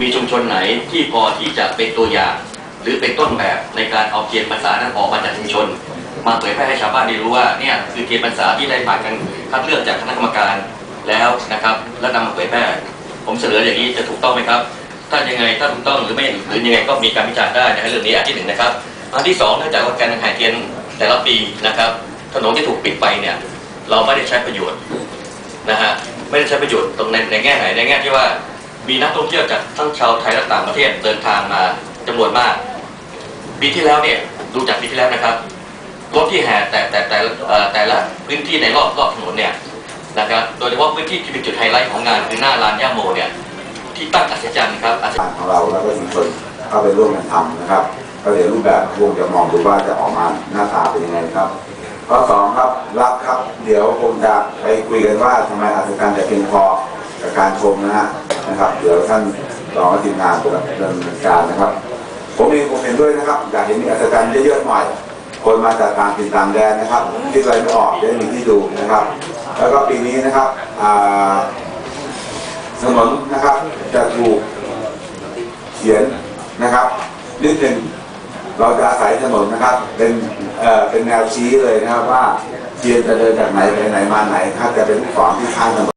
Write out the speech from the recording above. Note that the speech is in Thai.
มีชุมชนไหนที่พอที่จะเป็นตัวอย่าง หรือเป็นต้นแบบในการเอาเทียนพรรษานั้นออกมาจากชุมชน มาเผยแพร่ให้ชาวบ้านได้รู้ว่าเนี่ยคือเทียนพรรษาที่ได้ผ่านการคัดเลือกจากคณะกรรมการแล้วนะครับแล้วนำมาเผยแพร่ผมเสนออย่างนี้จะถูกต้องไหมครับ ถ้ายังไงถ้าถูกต้องหรือไม่หรือยังไงก็มีการวิจารณ์ได้นะฮะเรื่องนี้อันที่หนึ่งนะครับอันที่สองเนื่องจากว่าการแห่เทียนแต่ละปีนะครับ ถนนที่ถูกปิดไปเนี่ยเราไม่ได้ใช้ประโยชน์นะฮะไม่ได้ใช้ประโยชน์ตรงในในแง่ไหนในแง่ที่ว่า มีนักท่องเที่ยวจากทั้งชาวไทยและต่างประเทศเดินทางมาจำนวนมาก ปีที่แล้วเนี่ยดูจากปีที่แล้วนะครับรถที่แห่แต่แต่แต่แต่ละพื้นที่ในรอบรอบถนนเนี่ยนะครับ โดยเฉพาะพื้นที่ที่เป็นจุดไฮไลท์ของงานคือหน้าลานย่าโมเนี่ยที่ตั้งอัศจรรย์ครับอัศจรรย์ของเราแล้วก็ชุมชนเข้าไปร่วมกันทำนะครับก็เดี๋ยวรูปแบบวงจะมองดูว่าจะออกมาหน้าตาเป็นยังไงครับข้อสองครับรับครับ เดี๋ยวคงจะไปคุยกันว่าทำไมอัศจรรย์จะเพียงพอกับการชมนะฮะ นะครับ เดี๋ยวท่านรองทีมงานดำเนินการนะครับ ผมเองผมเห็นด้วยนะครับอยากเห็นมีอัศจรรย์เยอะๆหน่อย คนมาจากต่างถิ่นต่างแดนนะครับ ที่ไรไม่ออกได้มีที่ดูนะครับ แล้วก็ปีนี้นะครับถนนนะครับจะถูกเขียนนะครับนิดหนึ่งเราจะอาศัยถนนนะครับ เป็นเอ่อเป็นแนวชี้เลยนะครับว่าเทียนจะเดินจากไหนไปไหนมาไหนถ้าจะเป็นลูกศรที่ข้างถนน